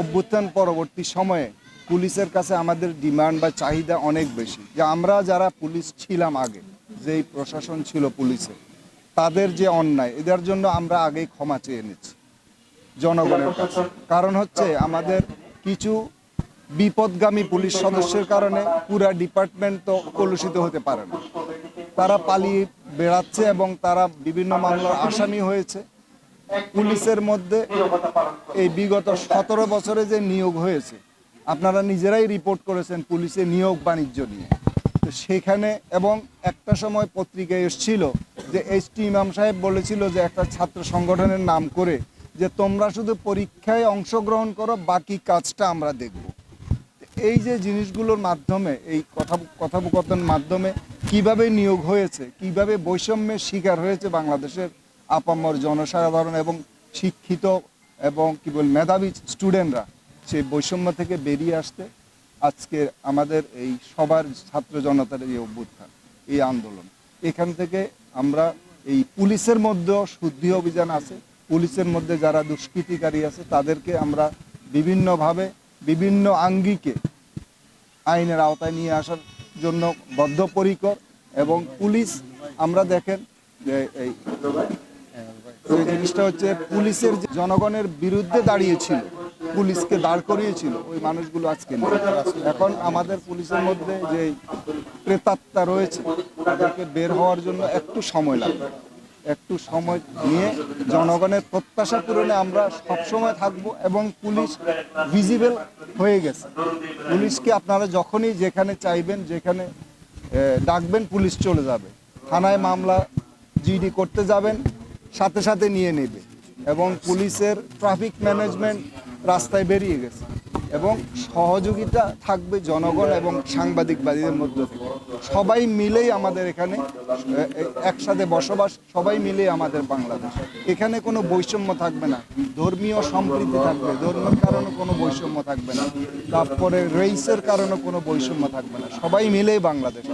অভ্যুত্থান পরবর্তী সময়ে পুলিশের কাছে আমাদের ডিমান্ড বা চাহিদা অনেক বেশি। যে আমরা যারা পুলিশ ছিলাম আগে, যেই প্রশাসন ছিল পুলিশে, তাদের যে অন্যায়, এদের জন্য আমরা আগেই ক্ষমা চেয়ে নিচ্ছি জনগণের কাছে। কারণ হচ্ছে আমাদের কিছু বিপদগামী পুলিশ সদস্যের কারণে পুরা ডিপার্টমেন্ট তো কলুষিত হতে পারে না। তারা পালিয়ে বেড়াচ্ছে এবং তারা বিভিন্ন মামলার আসামি হয়েছে। পুলিশের মধ্যে এই বিগত সতেরো বছরে যে নিয়োগ হয়েছে, আপনারা নিজেরাই রিপোর্ট করেছেন পুলিশে নিয়োগ বাণিজ্য নিয়ে। তো সেখানে এবং একটা সময় পত্রিকায় এসেছিল যে এইচ টি ইমাম সাহেব বলেছিল যে একটা ছাত্র সংগঠনের নাম করে যে তোমরা শুধু পরীক্ষায় অংশগ্রহণ করো, বাকি কাজটা আমরা দেখব। এই যে জিনিসগুলোর মাধ্যমে, এই কথা কথোপকথন মাধ্যমে কীভাবে নিয়োগ হয়েছে, কীভাবে বৈষম্যের শিকার হয়েছে বাংলাদেশের আপামর জনসাধারণ এবং শিক্ষিত এবং কি বল, মেধাবী স্টুডেন্টরা সেই বৈষম্য থেকে বেরিয়ে আসতে আজকে আমাদের এই সবার ছাত্র জনতার এই অভ্যুত্থান, এই আন্দোলন। এখান থেকে আমরা এই পুলিশের মধ্যেও শুদ্ধি অভিযান আছে। পুলিশের মধ্যে যারা দুষ্কৃতিকারী আছে, তাদেরকে আমরা বিভিন্নভাবে, বিভিন্ন আঙ্গিকে আইনের আওতায় নিয়ে আসার জন্য বদ্ধপরিকর এবং পুলিশ, আমরা দেখেন যে এই এই জিনিসটা হচ্ছে পুলিশের যে জনগণের বিরুদ্ধে দাঁড়িয়েছিল, পুলিশকে দাঁড় করিয়েছিল ওই মানুষগুলো আজকে এখন আমাদের পুলিশের মধ্যে যে প্রেতাত্মা রয়েছে, তাদেরকে বের হওয়ার জন্য একটু সময় লাগবে। একটু সময় নিয়ে জনগণের প্রত্যাশা পূরণে আমরা সবসময় থাকব এবং পুলিশ ভিজিবল হয়ে গেছে। পুলিশকে আপনারা যখনই যেখানে চাইবেন, যেখানে ডাকবেন, পুলিশ চলে যাবে। থানায় মামলা জিডি করতে যাবেন সাথে সাথে নিয়ে নেবে এবং পুলিশের ট্রাফিক ম্যানেজমেন্ট রাস্তায় বেরিয়ে গেছে এবং সহযোগিতা থাকবে জনগণ এবং সাংবাদিকবাদীদের মধ্যে থেকে। সবাই মিলেই আমাদের এখানে একসাথে বসবাস, সবাই মিলেই আমাদের বাংলাদেশ। এখানে কোনো বৈষম্য থাকবে না। ধর্মীয় সম্প্রীতি থাকবে, ধর্মের কারণে কোনো বৈষম্য থাকবে না। তারপরে রেইসের কারণে কোনো বৈষম্য থাকবে না। সবাই মিলেই বাংলাদেশ।